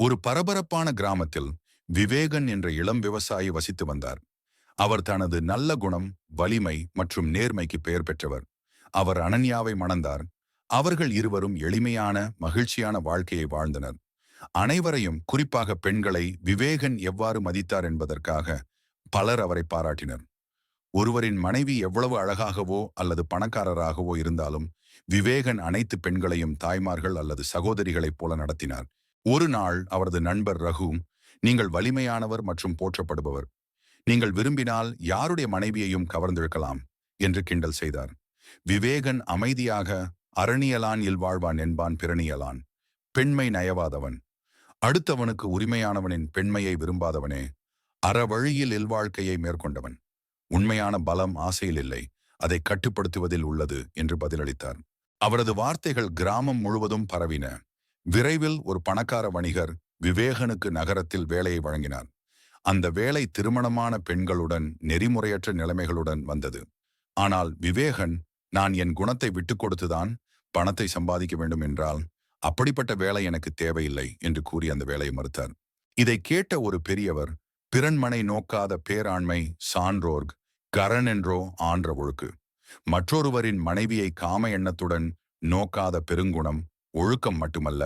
ஒரு பரபரப்பான கிராமத்தில் விவேகன் என்ற இளம் விவசாயி வசித்து வந்தார். அவர் தனது நல்ல குணம் வலிமை மற்றும் நேர்மைக்கு பெயர் பெற்றவர். அவர் அனன்யாவை மணந்தார். அவர்கள் இருவரும் எளிமையான மகிழ்ச்சியான வாழ்க்கையை வாழ்ந்தனர். அனைவரையும் குறிப்பாக பெண்களை விவேகன் எவ்வாறு மதித்தார் என்பதற்காக பலர் அவரை பாராட்டினர். ஒருவரின் மனைவி எவ்வளவு அழகாகவோ அல்லது பணக்காரராகவோ இருந்தாலும் விவேகன் அனைத்து பெண்களையும் தாய்மார்கள் அல்லது சகோதரிகளைப் போல நடத்தினார். ஒரு நாள் அவரது நண்பர் ரகு நீங்கள் வலிமையானவர் மற்றும் போற்றப்படுபவர். நீங்கள் விரும்பினால் யாருடைய மனைவியையும் கவர்ந்திருக்கலாம் என்று கிண்டல் செய்தார். விவேகன் அமைதியாக அரணியலான் இல்வாழ்வான் என்பான் பிரணியலான். பெண்மை நயவாதவன். அடுத்தவனுக்கு உரிமையானவனின் பெண்மையை விரும்பாதவனே. அறவழியில் இல்வாழ்க்கையை மேற்கொண்டவன். உண்மையான பலம் ஆசையில் இல்லை. அதை கட்டுப்படுத்துவதில் உள்ளது என்று பதிலளித்தார். அவரது வார்த்தைகள் கிராமம் முழுவதும் பரவின. விரைவில் ஒரு பணக்கார வணிகர் விவேகனுக்கு நகரத்தில் வேலையை வழங்கினார். அந்த வேலை திருமணமான பெண்களுடன் நெறிமுறையற்ற நிலைமைகளுடன் வந்தது. ஆனால் விவேகன் நான் என் குணத்தை விட்டு கொடுத்துதான் பணத்தை சம்பாதிக்க வேண்டும் என்றால் அப்படிப்பட்ட வேலை எனக்கு தேவையில்லை என்று கூறி அந்த வேலையை மறுத்தார். இதை கேட்ட ஒரு பெரியவர் பிறன்மனை நோக்காத பேராண்மை சான்றோர்க் கரண் என்றோ ஆன்ற ஒழுக்கு. மற்றொருவரின் மனைவியை காம எண்ணத்துடன் நோக்காத பெருங்குணம் ஒழுக்கம் மட்டுமல்ல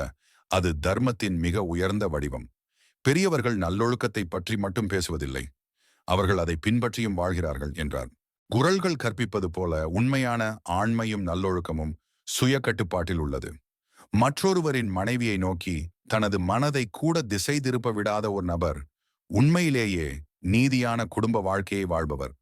அது தர்மத்தின் மிக உயர்ந்த வடிவம். பெரியவர்கள் நல்லொழுக்கத்தை பற்றி மட்டும் பேசுவதில்லை. அவர்கள் அதை பின்பற்றியும் வாழ்கிறார்கள் என்றார். குரல்கள் கற்பிப்பது போல உண்மையான ஆண்மையும் நல்லொழுக்கமும் சுய கட்டுப்பாட்டில் உள்ளது. மற்றொருவரின் மனைவியை நோக்கி தனது மனதை கூட திசை திருப்ப விடாத ஒரு நபர் உண்மையிலேயே நீதியான குடும்ப வாழ்க்கையை வாழ்பவர்.